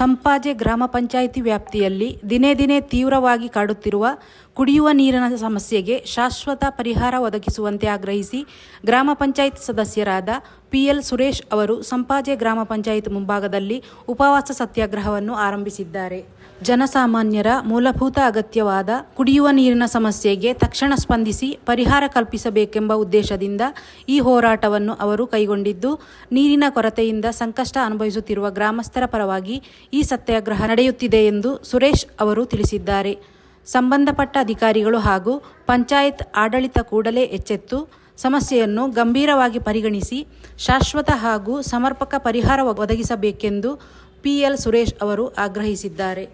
ಸಂಪಾಜೆ ಗ್ರಾಮ ಪಂಚಾಯಿತಿ ವ್ಯಾಪ್ತಿಯಲ್ಲಿ ದಿನೇ ದಿನೇ ತೀವ್ರವಾಗಿ ಕಾಡುತ್ತಿರುವ ಕುಡಿಯುವ ನೀರಿನ ಸಮಸ್ಯೆಗೆ ಶಾಶ್ವತ ಪರಿಹಾರ ಒದಗಿಸುವಂತೆ ಆಗ್ರಹಿಸಿ ಗ್ರಾಮ ಪಂಚಾಯತ್ ಸದಸ್ಯರಾದ ಪಿಎಲ್ ಸುರೇಶ್ ಅವರು ಸಂಪಾಜೆ ಗ್ರಾಮ ಪಂಚಾಯತ್ ಮುಂಭಾಗದಲ್ಲಿ ಉಪವಾಸ ಸತ್ಯಾಗ್ರಹವನ್ನು ಆರಂಭಿಸಿದ್ದಾರೆ. ಜನಸಾಮಾನ್ಯರ ಮೂಲಭೂತ ಅಗತ್ಯವಾದ ಕುಡಿಯುವ ನೀರಿನ ಸಮಸ್ಯೆಗೆ ತಕ್ಷಣ ಸ್ಪಂದಿಸಿ ಪರಿಹಾರ ಕಲ್ಪಿಸಬೇಕೆಂಬ ಉದ್ದೇಶದಿಂದ ಈ ಹೋರಾಟವನ್ನು ಅವರು ಕೈಗೊಂಡಿದ್ದು, ನೀರಿನ ಕೊರತೆಯಿಂದ ಸಂಕಷ್ಟ ಅನುಭವಿಸುತ್ತಿರುವ ಗ್ರಾಮಸ್ಥರ ಪರವಾಗಿ ಈ ಸತ್ಯಾಗ್ರಹ ನಡೆಯುತ್ತಿದೆ ಎಂದು ಸುರೇಶ್ ಅವರು ತಿಳಿಸಿದ್ದಾರೆ. ಸಂಬಂಧಪಟ್ಟ ಅಧಿಕಾರಿಗಳು ಹಾಗೂ ಪಂಚಾಯತ್ ಆಡಳಿತ ಕೂಡಲೇ ಎಚ್ಚೆತ್ತು ಸಮಸ್ಯೆಯನ್ನು ಗಂಭೀರವಾಗಿ ಪರಿಗಣಿಸಿ ಶಾಶ್ವತ ಹಾಗೂ ಸಮರ್ಪಕ ಪರಿಹಾರ ಒದಗಿಸಬೇಕೆಂದು ಪಿಎಲ್ ಸುರೇಶ್ ಅವರು ಆಗ್ರಹಿಸಿದ್ದಾರೆ.